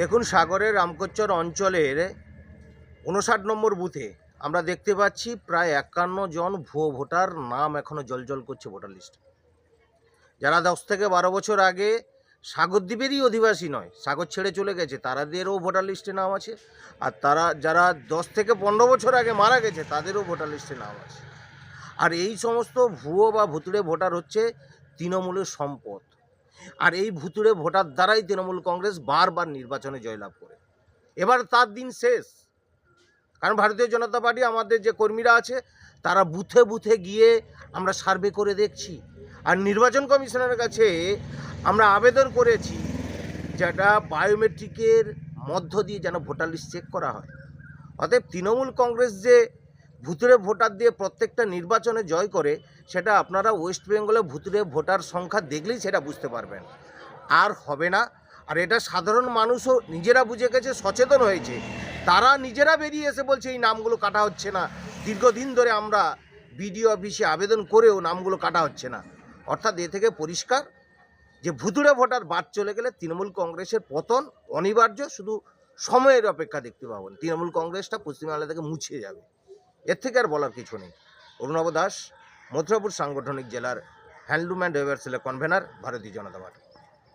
দেখুন সাগরের রামকচ্চর অঞ্চলের উনষাট নম্বর বুথে আমরা দেখতে পাচ্ছি প্রায় একান্ন জন ভুয়ো ভোটার নাম এখনও জলজল করছে ভোটার লিস্টে। যারা দশ থেকে বারো বছর আগে সাগরদ্বীপেরই অধিবাসী নয়, সাগর ছেড়ে চলে গেছে, তারাদেরও ভোটার লিস্টে নাম আছে। আর তারা, যারা দশ থেকে পনেরো বছর আগে মারা গেছে, তাদেরও ভোটার লিস্টে নাম আছে। আর এই সমস্ত ভুয়ো বা ভুতুড়ে ভোটার হচ্ছে তৃণমূলের সম্পদ। আর এই ভুতুড়ে ভোটার দ্বারাই তৃণমূল কংগ্রেস বারবার নির্বাচনে জয়লাভ করে। এবার তার দিন শেষ। কারণ ভারতীয় জনতা পার্টি আমাদের যে কর্মীরা আছে, তারা বুথে বুথে গিয়ে আমরা সার্ভে করে দেখছি। আর নির্বাচন কমিশনের কাছে আমরা আবেদন করেছি যেটা বায়োমেট্রিকের মধ্য দিয়ে যেন ভোটার লিস্ট চেক করা হয়। অতএব তৃণমূল কংগ্রেস যে ভুতুরে ভোটার দিয়ে প্রত্যেকটা নির্বাচনে জয় করে, সেটা আপনারা ওয়েস্ট বেঙ্গলে ভুতুরে ভোটার সংখ্যা দেখলেই সেটা বুঝতে পারবেন। আর হবে না। আর এটা সাধারণ মানুষও নিজেরা বুঝে গেছে, সচেতন হয়েছে। তারা নিজেরা বেরিয়ে এসে বলছে, এই নামগুলো কাটা হচ্ছে না। দীর্ঘদিন ধরে আমরা বিডিও অফিসে আবেদন করেও নামগুলো কাটা হচ্ছে না। অর্থাৎ এ থেকে পরিষ্কার যে ভুতুড়ে ভোটার বাদ চলে গেলে তৃণমূল কংগ্রেসের পতন অনিবার্য। শুধু সময়ের অপেক্ষা দেখতে পাবেন। তৃণমূল কংগ্রেসটা পশ্চিমবাংলা থেকে মুছিয়ে যাবে। এর থেকে আর বলার কিছু নেই। অরুণব দাস, মথুরাপুর সাংগঠনিক জেলার হ্যান্ডলুম অ্যান্ড ওয়েভার সেলের কনভেনার ভারতীয় জনতা পার্টি।